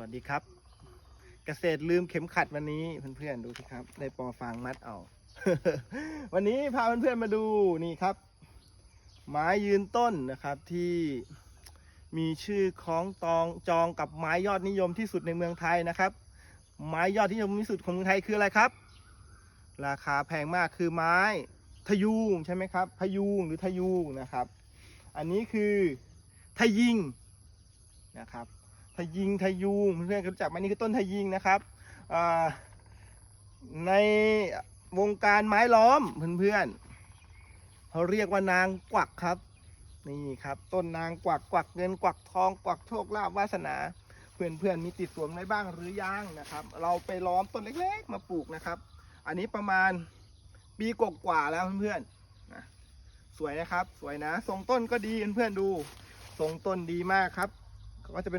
วัสดีครับ เกษตรลืมเข็มขัดวันนี้เพื่อนๆดูสิครับ ได้ปอฟางมัดเอา วันนี้พาเพื่อนๆมาดูนี่ครับ ไม้ยืนต้นนะครับที่มีชื่อของตองจองกับไม้ยอดนิยมที่สุดในเมืองไทยนะครับ ไม้ยอดนิยมที่สุดของเมืองไทยคืออะไรครับ ราคาแพงมากคือไม้ทะยูงใช่ไหมครับพะยูงหรือทะยูงนะครับ อันนี้คือทะยิงนะครับ ทยิงทยูงเพื่อนๆรู้จักไหมนี่คือต้นทยิงนะครับในวงการไม้ล้อมเพื่อนๆเขาเรียกว่านางกวักครับ นี่ครับ ต้นนางกวักกวักเงินกวักทองกวักโชคลาภวาสนาเพื่อนๆมีติดสวนไว้บ้างหรือยังนะครับ เราไปล้อมต้นเล็กๆ มาปลูกนะครับ อันนี้ประมาณปีกว่าแล้วเพื่อนๆนะสวยนะครับ สวยนะทรงต้นก็ดีเพื่อนๆดูทรงต้นดีมากครับก็จะเป็น